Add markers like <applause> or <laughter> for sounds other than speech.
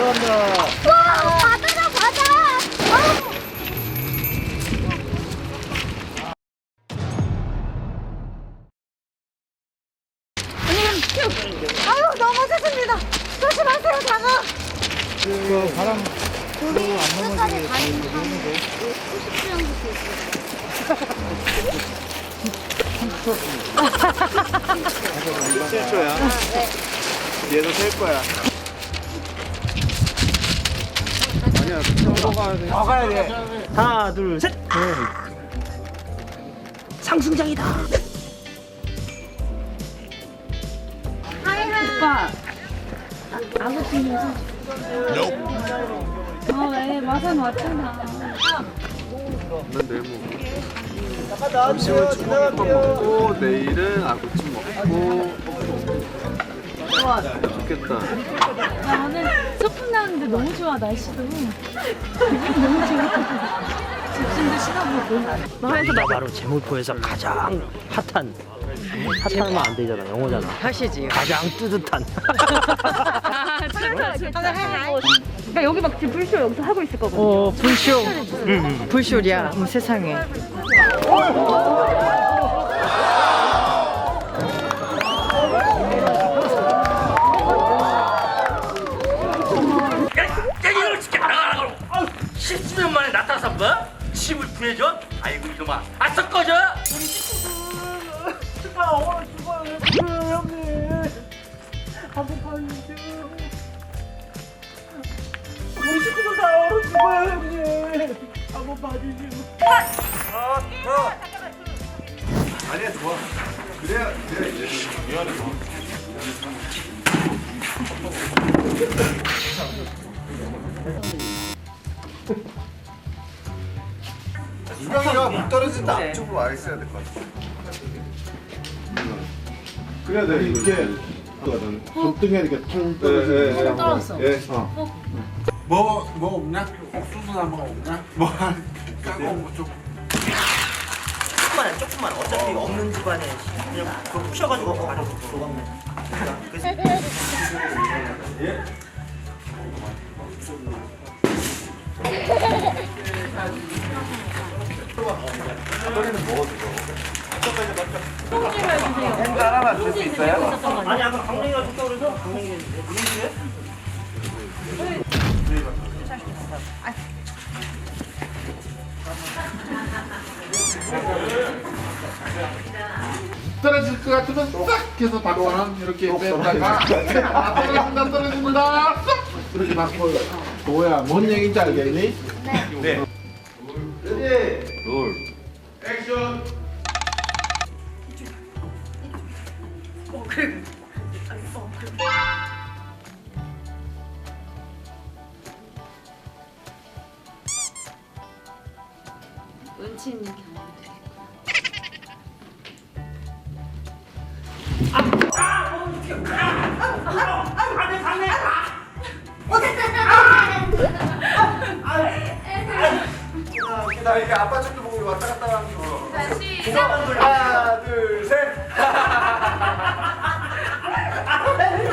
들어간다. 와, 바다다, 바다. 아우. 아유, 넘어졌습니다. 조심하세요, 장어. 그 바람 그거 안 넘어지게 조심해서. 칠 거야. 얘도 셀 거야. 아니야, 더 가야 돼. 더 가야 돼. 하나 둘 셋. 상승장이다. 오빠. 아버지는 아왜 마산 왔잖아. 난 내일 먹어. 점심은 초밥밥 먹고 내일은 아구찜 먹고. 좋겠다. 나 오늘 나왔는데 너무 좋아 날씨도. 기분이 너무 좋아. 집중도 시다보고. 여기가 바로 제물포에서 가장 핫한 핫하면 안 되잖아 영어잖아. 하시지. 가장 뜨뜻한. 그러니까 여기 막 지금 불쇼 여기서 하고 있을 거거든. 어, 불쇼. 불쇼리야. 음, 세상에. 구해줘? 아이고 이놈아. 아싸 꺼져. 우리 식구들 다 얼어 죽어요. 형님. 한번 봐주세요. 우리 식구들 다 얼어 죽어요 형님. 한번 봐주세요. 아니야, 좋아. 그래야, 그래야 이제. 수경이가 못 떨어진다. 앞쪽으로 와 있어야 될 것 같아. 그래야 돼, 이렇게. 손등에 이렇게 퉁 떨어지는 거. 떨어졌어. 예. 어. 뭐, 뭐 없냐? 옥수수나 뭐 없냐? 뭐, 까고 뭐 좀. 조금만 조금만 어차피 없는 집안에 그냥 그거 부셔가지고 바로 들어가면 햇살 하나 줄 수 있어요? 아니 아까 강릉이가 줬다 그래서 강릉이 떨어질 것 같으면 싹 해서 바로는 이렇게 뺐다가 아, 떨어진다 떨어진다 싹 이렇게 바꿔 도야 뭔 얘기인지 알겠니? 네. 네. 운치 있는 경험. 아! 아! 어, 어떡해! 아! 아빠 쪽도 보고 왔다 갔다 하는 거. 다시. 하나, 둘, 셋. <laughs>